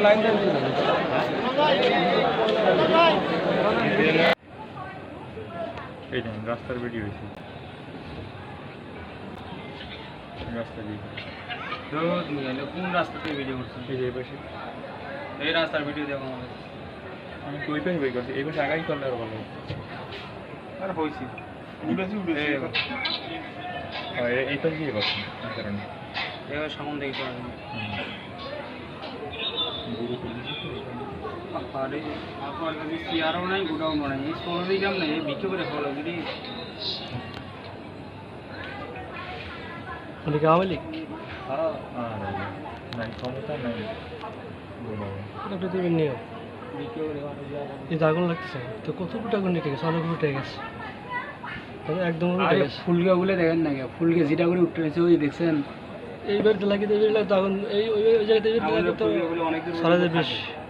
Line এই দেখেন রাস্তার ভিডিও হয়েছে রাস্তা দিয়ে কোন রাস্তা থেকে ভিডিও করছেন এই যে এই পাশে। এই রাস্তার ভিডিও দেখো আমাদের। আমি তো ওই পাশে বের করছি? এই পাশে আগাই করলে আরও ভালো হতো। আর হয়েছি উঠেছি উঠেছি এই- এই পাশে দিয়ে করছি এই কারণে। এবার সামন দেখি আরে আপনার চেয়ারও নাই গোডাউনও নাই এই ষোলো বিঘাম নাই এই বিক্রি করে খাওয়া লাগবে মানে কি আওয়ামী হ্যাঁ নাই ক্ষমতা নাই একটা দেবেন নিও বিক্রি করে খাওয়া লাগবে এই তো আগুন লাগতেছে তো কত ফুট আগুন উঠে গেছে অনেক উঠে গেছে একদম আরে গেছে বলে দেখেন না ফুলকে যেটা করে উঠতে রয়েছে ওই দেখছেন এই বাড়িতে লাগিয়ে দেবে তো আগুন এই ওই সারা বেশ থাকে। হ্যাঁ